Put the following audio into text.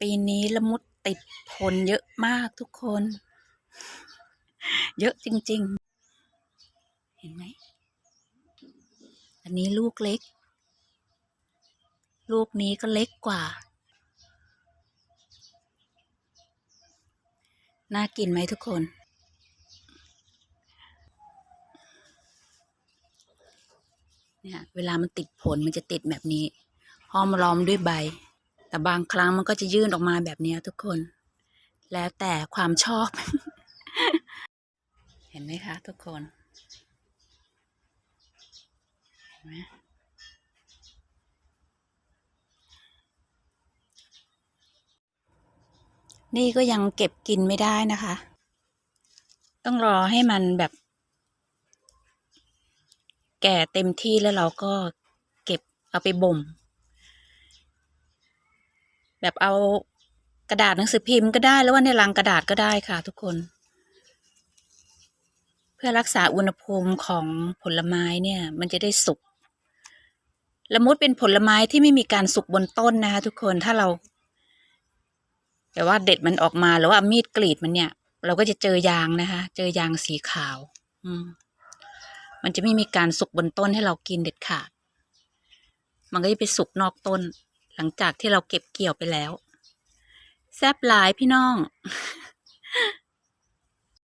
ปีนี้ละมุดติดผลเยอะมากทุกคน เยอะจริง ๆ เห็นไหม อันนี้ลูกเล็ก ลูกนี้ก็เล็กกว่า น่ากินไหมทุกคน เนี่ย เวลามันติดผลมันจะติดแบบนี้ห้อมล้อมด้วยใบ แต่บางครั้งมันก็จะยื่นออกมาแบบนี้ทุกคน แล้วแต่ความชอบ เห็นไหมคะทุกคนเห็นไหมนี่ก็ยังเก็บกินไม่ได้นะคะ ต้องรอให้มันแบบ แก่เต็มที่แล้วเราก็เก็บเอาไปบ่ม แบบเอากระดาษหนังสือพิมพ์ก็ได้แล้วว่าในลังกระดาษก็ได้ค่ะ ทุกคน เพื่อรักษาอุณหภูมิของผลไม้เนี่ย มันจะได้สุกละมุดเป็นผลไม้ที่ไม่มีการสุกบนต้นนะคะ ทุกคนถ้าเราแต่ว่าเด็ดมันออกมาหรือว่าเอามีดกรีดมันเนี่ย เราก็จะเจอยางนะคะ เจอยางสีขาว อืม มันจะไม่มีการสุกบนต้นให้เรากินเด็ดขาด มันก็จะไปสุกนอกต้น หลังจากที่เราเก็บเกี่ยวไปแล้ว แซบหลายพี่น้อง